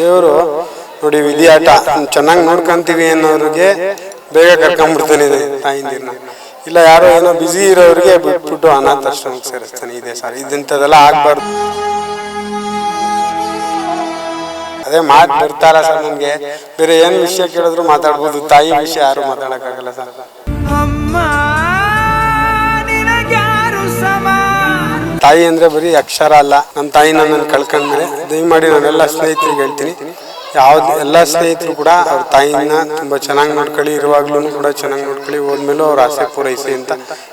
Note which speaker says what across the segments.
Speaker 1: ದೇವರು, ನೋಡಿ ವಿಧಿಯಾಟ ಚೆನ್ನಾಗಿ ನೋಡ್ಕೊಂತೀವಿ ಅನ್ನೋರಿಗೆ ಬೇಗ ಕರ್ಕೊಂಡ್ಬಿಡ್ತಾನೆ ತಾಯಿಂದಿರ್ನ. ಇಲ್ಲ, ಯಾರೋ ಏನೋ ಬ್ಯುಸಿ ಇರೋರಿಗೆ ಬಿಟ್ಬಿಟ್ಟು ಅನಾಥಾಶ್ರಮಕ್ಕೆ ಸೇರಿಸ್ತಾನೆ ಇದೆ ಸರ್. ಇದಿಂಥದ್ದೆಲ್ಲ ಆಗ್ಬಾರ್ದು. ಅದೇ ಮಾತು ಬರ್ತಾರ ಸರ್ ನನಗೆ. ಬೇರೆ ಏನು ವಿಷಯ ಕೇಳಿದ್ರು ಮಾತಾಡ್ಬೋದು. ತಾಯಿ ವಿಷಯ ಯಾರು ಮಾತಾಡೋಕ್ಕಾಗಲ್ಲ ಸರ್.
Speaker 2: ಅಮ್ಮ.
Speaker 1: ತಾಯಿ ಅಂದ್ರೆ ಬರೀ ಅಕ್ಷರ ಅಲ್ಲ. ನಮ್ಮ ತಾಯಿ ನನ್ನ ಕಳ್ಕೊಂಡ್ರೆ ದಯಮಾಡಿ ನಾನೆಲ್ಲ ಸ್ನೇಹಿತರಿಗೆ ಹೇಳ್ತೀನಿ. ಯಾವ್ದು ಎಲ್ಲ ಸ್ನೇಹಿತರು ಕೂಡ ಅವ್ರ ತಾಯಿನ ತುಂಬಾ ಚೆನ್ನಾಗಿ ನೋಡ್ಕೊಳ್ಳಿ ಇರುವಾಗ್ಲೂ ಕೂಡ ಚೆನ್ನಾಗಿ ನೋಡ್ಕೊಳ್ಳಿ. ಹೋದ್ಮೇಲೂ ಅವ್ರ ಆಸೆ ಪೂರೈಸಿ ಅಂತ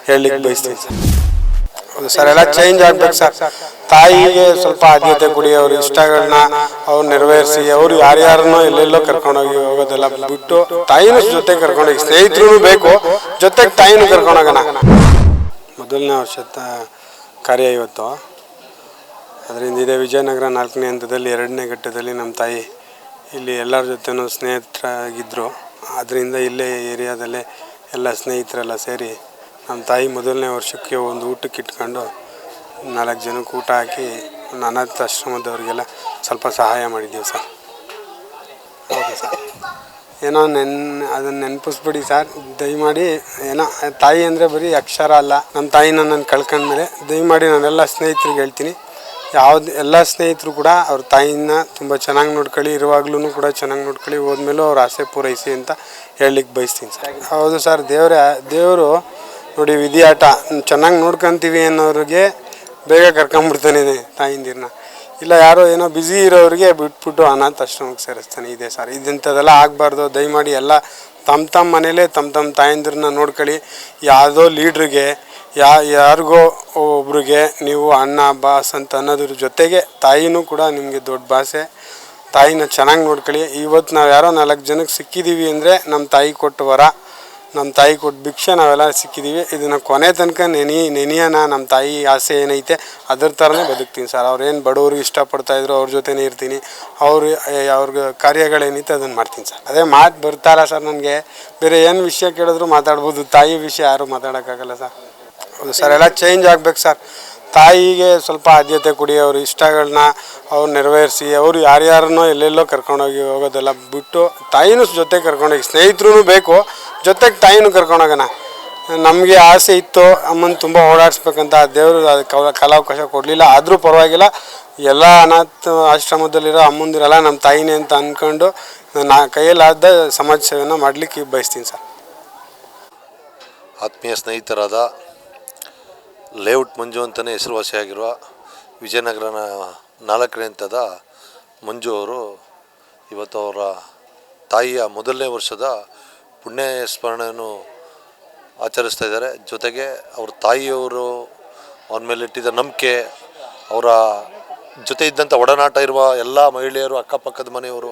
Speaker 1: ಹೇಳಲಿಕ್ಕೆ ಬಯಸ್ತೀನಿ ಸರ್. ಎಲ್ಲ ಚೇಂಜ್ ಆಗ್ಬೇಕು ಸರ್. ತಾಯಿಗೆ ಸ್ವಲ್ಪ ಆದ್ಯತೆ ಕೊಡಿ, ಅವ್ರ ಇಷ್ಟಗಳನ್ನ ಅವ್ರು ನೆರವೇರಿಸಿ. ಅವ್ರು ಯಾರ್ಯಾರನ್ನೋ ಎಲ್ಲೆಲ್ಲೋ ಕರ್ಕೊಂಡೋಗಿ ಹೋಗೋದೆಲ್ಲ ಬಿಟ್ಟು ತಾಯಿನೂ ಜೊತೆಗೆ ಕರ್ಕೊಂಡೋಗಿ ಸ್ನೇಹಿತರು ಬೇಕು, ಜೊತೆಗೆ ತಾಯಿನೂ ಕರ್ಕೊಂಡೋಗೋಣ. ಮೊದಲನೇ ವರ್ಷದ ಕಾರ್ಯ ಇವತ್ತು. ಅದರಿಂದ ಇದೇ ವಿಜಯನಗರ ನಾಲ್ಕನೇ ಹಂತದಲ್ಲಿ ಎರಡನೇ ಘಟ್ಟದಲ್ಲಿ ನಮ್ಮ ತಾಯಿ ಇಲ್ಲಿ ಎಲ್ಲರ ಜೊತೆನೂ ಸ್ನೇಹಿತರಾಗಿದ್ದರು ಅದರಿಂದ ಇಲ್ಲೇ ಏರಿಯಾದಲ್ಲೇ ಎಲ್ಲ ಸ್ನೇಹಿತರೆಲ್ಲ ಸೇರಿ ನಮ್ಮ ತಾಯಿ ಮೊದಲನೇ ವರ್ಷಕ್ಕೆ ಒಂದು ಊಟಕ್ಕೆ ಇಟ್ಕೊಂಡು ನಾಲ್ಕು ಜನಕ್ಕೆ ಊಟ ಹಾಕಿ ಒಂದು ಅನಾಥಾಶ್ರಮದವ್ರಿಗೆಲ್ಲ ಸ್ವಲ್ಪ ಸಹಾಯ ಮಾಡಿದ್ದೀವಿ ಸರ್. Okay sir. ಏನೋ ನೆನ್ ಅದನ್ನು ನೆನಪಿಸ್ಬಿಡಿ ಸರ್. ದಯಮಾಡಿ ಏನೋ, ತಾಯಿ ಅಂದರೆ ಬರೀ ಅಕ್ಷರ ಅಲ್ಲ. ನಮ್ಮ ತಾಯಿನ ನಾನು ಕಳ್ಕೊಂಡ್ಮೇಲೆ ದಯಮಾಡಿ ನಾನೆಲ್ಲ ಸ್ನೇಹಿತರಿಗೆ ಹೇಳ್ತೀನಿ. ಯಾವ್ದು, ಎಲ್ಲ ಸ್ನೇಹಿತರು ಕೂಡ ಅವ್ರ ತಾಯಿನ ತುಂಬ ಚೆನ್ನಾಗಿ ನೋಡ್ಕೊಳ್ಳಿ ಇರುವಾಗ್ಲೂ ಕೂಡ ಚೆನ್ನಾಗಿ ನೋಡ್ಕೊಳ್ಳಿ, ಹೋದ್ಮೇಲೂ ಅವ್ರ ಆಸೆ ಪೂರೈಸಿ ಅಂತ ಹೇಳಲಿಕ್ಕೆ ಬಯಸ್ತೀನಿ ಸರ್. ಹೌದು ಸರ್, ದೇವರೇ, ದೇವರು ನೋಡಿ ವಿಧಿಯಾಟ, ಚೆನ್ನಾಗಿ ನೋಡ್ಕೊಂತೀವಿ ಅನ್ನೋರಿಗೆ ಬೇಗ ಕರ್ಕೊಂಬಿಡ್ತಾನೆ ತಾಯಿಂದಿರ್ನ ಇಲ್ಲ, ಯಾರೋ ಏನೋ ಬ್ಯುಸಿ ಇರೋರಿಗೆ ಬಿಟ್ಬಿಟ್ಟು ಅನಾಥಾಶ್ರಮಕ್ಕೆ ಸೇರಿಸ್ತಾನೆ ಇದೆ ಸರ್ ಇದಿಂಥದ್ದೆಲ್ಲ ಆಗಬಾರ್ದು. ದಯಮಾಡಿ ಎಲ್ಲ ತಮ್ಮ ತಮ್ಮ ಮನೇಲೇ ತಮ್ಮ ತಮ್ಮ ತಾಯಂದಿರನ್ನ ನೋಡ್ಕೊಳ್ಳಿ. ಯಾವುದೋ ಲೀಡ್ರಿಗೆ, ಯಾ, ಯಾರಿಗೋ ಒಬ್ರಿಗೆ ನೀವು ಅಣ್ಣ, ಬಾಸ್ ಅಂತ ಅನ್ನೋದ್ರ ಜೊತೆಗೆ ತಾಯಿನೂ ಕೂಡ ನಿಮಗೆ ದೊಡ್ಡ ಭಾಷೆ. ತಾಯಿನ ಚೆನ್ನಾಗಿ ನೋಡ್ಕೊಳ್ಳಿ. ಇವತ್ತು ನಾವು ಯಾರೋ ನಾಲ್ಕು ಜನಕ್ಕೆ ಸಿಕ್ಕಿದ್ದೀವಿ ಅಂದರೆ ನಮ್ಮ ತಾಯಿ ಕೊಟ್ಟು ವರ. ನಮ್ಮ ತಾಯಿ ಕೊಟ್ಟು ಭಿಕ್ಷೆ ನಾವೆಲ್ಲ ಸಿಕ್ಕಿದ್ದೀವಿ ಇದನ್ನು ಕೊನೆ ತನಕ ನೆನಿ, ನೆನೆಯೋಣ ನಮ್ಮ ತಾಯಿ ಆಸೆ ಏನೈತೆ, ಅದ್ರ ಥರನೇ ಬದುಕ್ತೀನಿ ಸರ್. ಅವ್ರೇನು ಬಡವ್ರಿಗೆ ಇಷ್ಟಪಡ್ತಾಯಿದ್ರು ಅವ್ರ ಜೊತೆನೇ ಇರ್ತೀನಿ. ಅವ್ರು ಅವ್ರಿಗೆ ಕಾರ್ಯಗಳೇನೈತೆ ಅದನ್ನು ಮಾಡ್ತೀನಿ ಸರ್. ಅದೇ ಮಾತು ಬರ್ತಾರ ಸರ್ ನನಗೆ. ಬೇರೆ ಏನು ವಿಷಯ ಕೇಳಿದ್ರು ಮಾತಾಡ್ಬೋದು. ತಾಯಿ ವಿಷಯ ಯಾರೂ ಮಾತಾಡೋಕ್ಕಾಗಲ್ಲ ಸರ್. ಹೌದು ಸರ್, ಎಲ್ಲ ಚೇಂಜ್ ಆಗ್ಬೇಕು ಸರ್. ತಾಯಿಗೆ ಸ್ವಲ್ಪ ಆದ್ಯತೆ ಕೊಡಿ, ಅವ್ರ ಇಷ್ಟಗಳನ್ನ ಅವ್ರು ನೆರವೇರಿಸಿ, ಅವರು ಯಾರ್ಯಾರನ್ನೋ ಎಲ್ಲೆಲ್ಲೋ ಕರ್ಕೊಂಡೋಗಿ ಹೋಗೋದೆಲ್ಲ ಬಿಟ್ಟು, ತಾಯಿನೂ ಜೊತೆ ಕರ್ಕೊಂಡೋಗಿ ಸ್ನೇಹಿತರೂ ಬೇಕು. ಜೊತೆಗೆ ತಾಯಿನೂ ಕರ್ಕೊಂಡೋಗೋಣ ನಮಗೆ ಆಸೆ ಇತ್ತು, ಅಮ್ಮನ ತುಂಬ ಓಡಾಡಿಸ್ಬೇಕಂತ ದೇವರು ಅದಕ್ಕೆ ಅವ- ಕಾಲಾವಕಾಶ ಕೊಡಲಿಲ್ಲ, ಆದರೂ ಪರವಾಗಿಲ್ಲ, ಎಲ್ಲ ಅನಾಥ ಆಶ್ರಮದಲ್ಲಿರೋ ಅಮ್ಮಂದಿರಲ್ಲ ನಮ್ಮ ತಾಯಿನೇ ಅಂತ ಅಂದ್ಕೊಂಡು ನಾ ಕೈಯಲ್ಲಾದ ಸಮಾಜ ಸೇವೆಯನ್ನು ಮಾಡಲಿಕ್ಕೆ ಬಯಸ್ತೀನಿ ಸರ್.
Speaker 3: ಆತ್ಮೀಯ ಸ್ನೇಹಿತರಾದ ಲೇಔಟ್ ಮಂಜು ಅಂತಲೇ ಹೆಸರುವಾಸಿಯಾಗಿರುವ ವಿಜಯನಗರನ ನಾಲ್ಕನೇ ಹಂತದ ಮಂಜು ಅವರು ಇವತ್ತು ಅವರ ತಾಯಿಯ ಮೊದಲನೇ ವರ್ಷದ ಪುಣ್ಯ ಸ್ಮರಣೆಯನ್ನು ಆಚರಿಸ್ತಾ ಇದ್ದಾರೆ. ಜೊತೆಗೆ ಅವ್ರ ತಾಯಿಯವರು ಅವನ ಮೇಲೆ ಇಟ್ಟಿದ್ದ ನಂಬಿಕೆ, ಅವರ ಜೊತೆ ಇದ್ದಂಥ ಒಡನಾಟ ಇರುವ ಎಲ್ಲ ಮಹಿಳೆಯರು, ಅಕ್ಕಪಕ್ಕದ ಮನೆಯವರು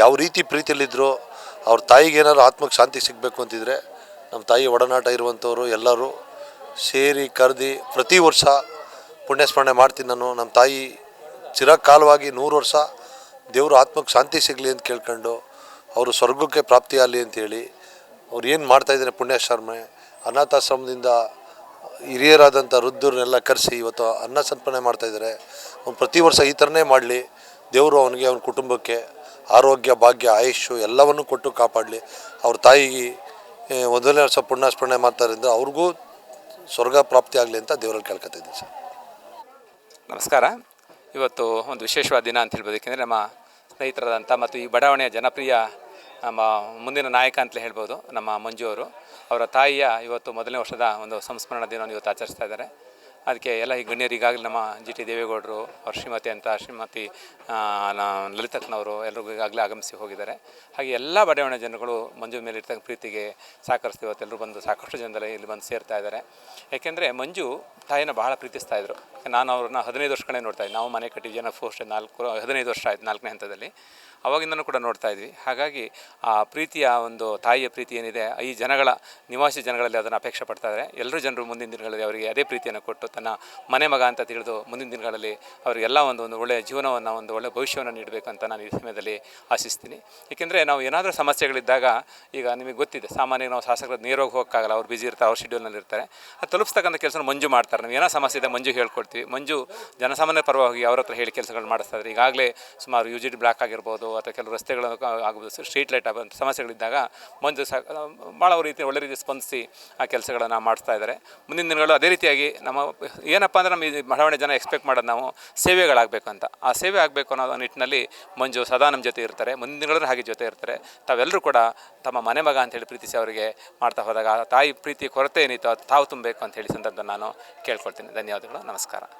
Speaker 3: ಯಾವ ರೀತಿ ಪ್ರೀತಿಯಲ್ಲಿದ್ದರು ಅವ್ರ ತಾಯಿಗೆ ಏನಾದ್ರು ಆತ್ಮಕ್ಕೆ ಶಾಂತಿ ಸಿಗಬೇಕು ಅಂತಿದ್ರೆ ನಮ್ಮ ತಾಯಿ ಒಡನಾಟ ಇರುವಂಥವರು ಎಲ್ಲರೂ ಸೇರಿ ಕರೆದಿ ಪ್ರತಿ ವರ್ಷ ಪುಣ್ಯಸ್ಮರಣೆ ಮಾಡ್ತೀನಿ ನಾನು. ನಮ್ಮ ತಾಯಿ ಚಿರಕಾಲವಾಗಿ ನೂರು ವರ್ಷ ದೇವರು ಆತ್ಮಕ್ಕೆ ಶಾಂತಿ ಸಿಗಲಿ ಅಂತ ಕೇಳ್ಕೊಂಡು ಅವರು ಸ್ವರ್ಗಕ್ಕೆ ಪ್ರಾಪ್ತಿಯಾಗಲಿ ಅಂತೇಳಿ ಅವ್ರು ಏನು ಮಾಡ್ತಾಯಿದ್ದಾರೆ ಪುಣ್ಯಾಶ್ರಮ ಅನಾಥಾಶ್ರಮದಿಂದ ಹಿರಿಯರಾದಂಥ ವೃದ್ಧರನ್ನೆಲ್ಲ ಕರೆಸಿ ಇವತ್ತು ಅನ್ನ ಸಂಪರ್ಣೆ ಮಾಡ್ತಾಯಿದ್ದಾರೆ ಅವ್ನು ಪ್ರತಿ ವರ್ಷ ಈ ಥರನೇ ಮಾಡಲಿ. ದೇವರು ಅವನಿಗೆ ಅವನ ಕುಟುಂಬಕ್ಕೆ ಆರೋಗ್ಯ, ಭಾಗ್ಯ ಆಯುಷು ಎಲ್ಲವನ್ನು ಕೊಟ್ಟು ಕಾಪಾಡಲಿ. ಅವ್ರ ತಾಯಿಗೆ ಮೊದಲನೇ ವರ್ಷ ಪುಣ್ಯಸ್ಮರಣೆ ಮಾಡ್ತಾರಿಂದ ಅವ್ರಿಗೂ ಸ್ವರ್ಗ ಪ್ರಾಪ್ತಿ ಆಗಲಿ ಅಂತ ದೇವರಲ್ಲಿ ಕೇಳ್ಕೊತಿದ್ದೀನಿ ಸರ್.
Speaker 4: ನಮಸ್ಕಾರ. ಇವತ್ತು ಒಂದು ವಿಶೇಷವಾದ ದಿನ ಅಂತ ಹೇಳ್ಬೋದು. ಏಕೆಂದರೆ ನಮ್ಮ ಸ್ನೇಹಿತರಾದಂಥ ಮತ್ತು ಈ ಬಡಾವಣೆಯ ಜನಪ್ರಿಯ ನಮ್ಮ ಮುಂದಿನ ನಾಯಕ ಅಂತಲೇ ಹೇಳ್ಬೋದು, ನಮ್ಮ ಮಂಜು ಅವರು. ಅವರ ತಾಯಿಯ ಇವತ್ತು ಮೊದಲನೇ ವರ್ಷದ ಒಂದು ಸಂಸ್ಮರಣ ದಿನವನ್ನು ಇವತ್ತು ಆಚರಿಸ್ತಾ ಇದ್ದಾರೆ. ಅದಕ್ಕೆ ಎಲ್ಲ ಈ ಗಣ್ಯರು ಈಗಾಗಲೇ ನಮ್ಮ ಜಿ ಟಿ ದೇವೇಗೌಡರು, ಅವ್ರ ಶ್ರೀಮತಿ ಅಂತ ಶ್ರೀಮತಿ ಲಲಿತಕ್ಕನವರು ಎಲ್ಲರಿಗೂ ಈಗಾಗಲೇ ಆಗಮಿಸಿ ಹೋಗಿದ್ದಾರೆ. ಹಾಗೆ ಎಲ್ಲ ಬಡಾವಣೆ ಜನಗಳು ಮಂಜು ಮೇಲೆ ಇರ್ತಕ್ಕಂಥ ಪ್ರೀತಿಗೆ ಸಹಕರಿಸ್ತೀವಿ. ಇವತ್ತು ಎಲ್ಲರೂ ಬಂದು ಸಾಕಷ್ಟು ಜನದಲ್ಲಿ ಇಲ್ಲಿ ಬಂದು ಸೇರ್ತಾ ಇದ್ದಾರೆ. ಏಕೆಂದರೆ ಮಂಜು ತಾಯಿನ ಬಹಳ ಪ್ರೀತಿಸ್ತಾ ಇದ್ರು. ನಾನು ಅವ್ರನ್ನ ಹದಿನೈದು ವರ್ಷಗಳೇ ನೋಡ್ತಾ ನಾವು ಮನೆ ಕಟ್ಟಿದ್ವಿ ಜನ ಫೋಸ್ಟ್ ನಾಲ್ಕು ಹದಿನೈದು ವರ್ಷ ಆಯ್ತು ನಾಲ್ಕನೇ ಹಂತದಲ್ಲಿ. ಅವಾಗಿಂದನೂ ಕೂಡ ನೋಡ್ತಾ ಇದ್ವಿ. ಹಾಗಾಗಿ ಆ ಪ್ರೀತಿಯ ಒಂದು ತಾಯಿಯ ಪ್ರೀತಿ ಏನಿದೆ, ಈ ಜನಗಳ, ನಿವಾಸಿ ಜನಗಳಲ್ಲಿ ಅದನ್ನು ಅಪೇಕ್ಷೆ ಇದ್ದಾರೆ. ಎಲ್ಲರೂ ಜನರು ಮುಂದಿನ ದಿನಗಳಲ್ಲಿ ಅವರಿಗೆ ಅದೇ ಪ್ರೀತಿಯನ್ನು ಕೊಟ್ಟು ತನ್ನ ಮನೆ ಮಗ ಅಂತ ತಿಳಿದು ಮುಂದಿನ ದಿನಗಳಲ್ಲಿ ಅವರಿಗೆಲ್ಲ ಒಂದು ಒಂದು ಒಳ್ಳೆಯ ಜೀವನವನ್ನು, ಒಂದು ಒಳ್ಳೆಯ ಭವಿಷ್ಯವನ್ನು ನೀಡಬೇಕಂತ ನಾನು ಈ ಸಮಯದಲ್ಲಿ ಆಶಿಸ್ತೀನಿ. ಏಕೆಂದರೆ ನಾವು ಏನಾದರೂ ಸಮಸ್ಯೆಗಳಿದ್ದಾಗ ಈಗ ನಿಮಗೆ ಗೊತ್ತಿದೆ ಸಾಮಾನ್ಯ ನಾವು ಶಾಸಕರ ನೇರವಾಗಿ ಹೋಗೋಕ್ಕಾಗಲ್ಲ. ಅವ್ರು ಬಿಜಿ ಇರ್ತಾರೆ, ಅವ್ರ ಶೆಡ್ಯೂಲ್ನಲ್ಲಿ ಇರ್ತಾರೆ ಅದು ತಲುಪಿಸ್ತಕ್ಕಂಥ ಕೆಲಸ ಮಂಜು ಮಾಡ್ತಾರೆ. ನಾವು ಏನೋ ಸಮಸ್ಯೆ ಇದೆ ಮಂಜು ಹೇಳ್ಕೊಡ್ತೀವಿ ಮಂಜು ಜನಸಾಮಾನ್ಯ ಪರವಾಗಿ ಅವ್ರ ಹತ್ರ ಹೇಳಿ ಕೆಲಸಗಳು ಮಾಡಿಸ್ತಾ ಇದ್ದಾರೆ ಈಗಾಗಲೇ ಸುಮಾರು ಯು ಜಿ ಡಿ ಬ್ಲಾಕ್ ಆಗಿರ್ಬೋದು ಅಥವಾ ಕೆಲವು ರಸ್ತೆಗಳು ಆಗ್ಬೋದು ಸ್ಟ್ರೀಟ್ ಲೈಟ್ ಆಗೋ ಸಮಸ್ಯೆಗಳಿದ್ದಾಗ ಮಂಜು ಸಹ ಭಾಳ ರೀತಿ ಒಳ್ಳೆ ರೀತಿ ಸ್ಪಂದಿಸಿ ಆ ಕೆಲಸಗಳನ್ನು ಮಾಡಿಸ್ತಾ ಇದ್ದಾರೆ. ಮುಂದಿನ ದಿನಗಳು ಅದೇ ರೀತಿಯಾಗಿ ನಮ್ಮ, ಏನಪ್ಪ ಅಂದರೆ ನಮ್ಮ ಈ ಬಡಾವಣೆ ಜನ ಎಕ್ಸ್ಪೆಕ್ಟ್ ಮಾಡೋದು ನಾವು ಸೇವೆಗಳಾಗಬೇಕು ಅಂತ. ಆ ಸೇವೆ ಆಗಬೇಕು ಅನ್ನೋ ನಿಟ್ಟಿನಲ್ಲಿ ಮಂಜು ಸದಾ ನಮ್ಮ ಜೊತೆ ಇರ್ತಾರೆ. ಮುಂದಿನ ದಿನಗಳಲ್ಲಿ ಹಾಗೆ ಜೊತೆ ಇರ್ತಾರೆ. ತಾವೆಲ್ಲರೂ ಕೂಡ ತಮ್ಮ ಮನೆ ಮಗ ಅಂತೇಳಿ ಪ್ರೀತಿಸಿ ಅವರಿಗೆ ಮಾಡ್ತಾ ಹೋದಾಗ ತಾಯಿ ಪ್ರೀತಿ ಕೊರತೆ ಏನಿತ್ತು ಅದು ತಾವು ತುಂಬಬೇಕು ಅಂತ ಹೇಳಿ ಸಂದರ್ಭ ನಾನು ಕೇಳ್ಕೊಳ್ತೀನಿ. ಧನ್ಯವಾದಗಳು. ನಮಸ್ಕಾರ.